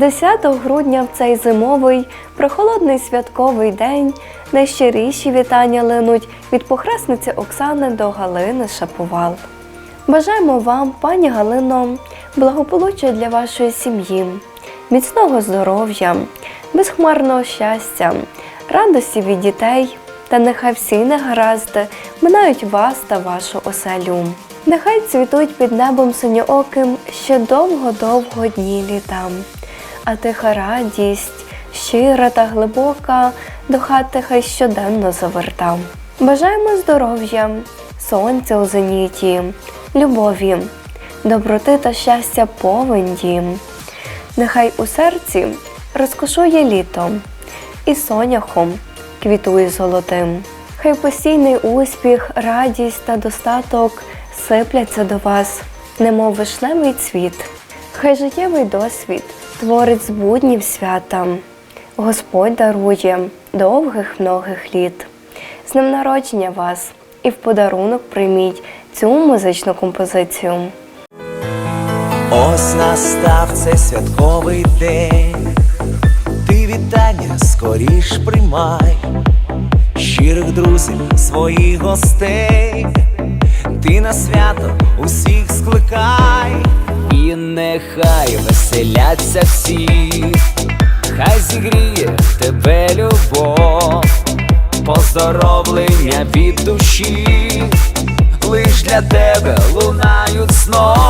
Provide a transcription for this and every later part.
10 грудня в цей зимовий, прохолодний святковий день найщиріші вітання линуть від похресниці Оксани до Галини Шаповал. Бажаємо вам, пані Галино, благополуччя для вашої сім'ї, міцного здоров'я, безхмарного щастя, радості від дітей, та нехай всі негаразди минають вас та вашу оселю. Нехай цвітуть під небом синьооким ще довго-довго дні літа, а тиха радість, щира та глибока, до хати хай щоденно заверта. Бажаємо здоров'я, сонця у зеніті, любові, доброти та щастя повен дім. Нехай у серці розкошує літо, і соняхом квітує золотим. Хай постійний успіх, радість та достаток сипляться до вас, немов вишневий цвіт. Хай життєвий досвід творить з буднів свята. Господь дарує довгих многих літ. З ним народження вас і в подарунок прийміть цю музичну композицію. Ось настав цей святковий день, ти вітання скоріш приймай, щирих друзів, своїх гостей, ти на свято усіх скликай, і нехай веселяться всі, хай зігріє тебе любов, поздоровлення від душі, лиш для тебе лунають знов.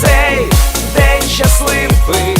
цей день щасливий.